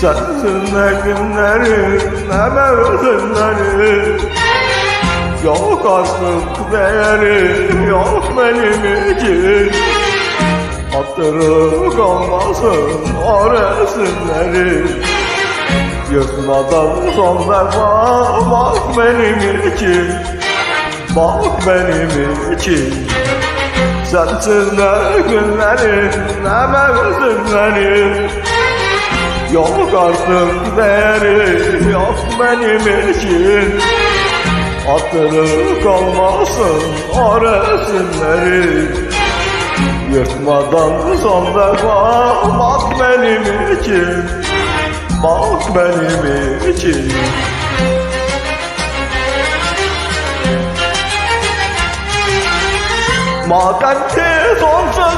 Sensin ne günlerim ne mevsimlerim Yok artık değeri yok benim için. Hatırı kalmasın o resimleri. Yırtmadan son defa bak benim için. Bak benim için. Sensiz ne günlerim ne mevsimlerim Yok artık değeri yok benim için. Hatırı kalmasın o resimleri. Yırtmadan son defa bak benim için Bak benim için. Madem ki son sözüm elveda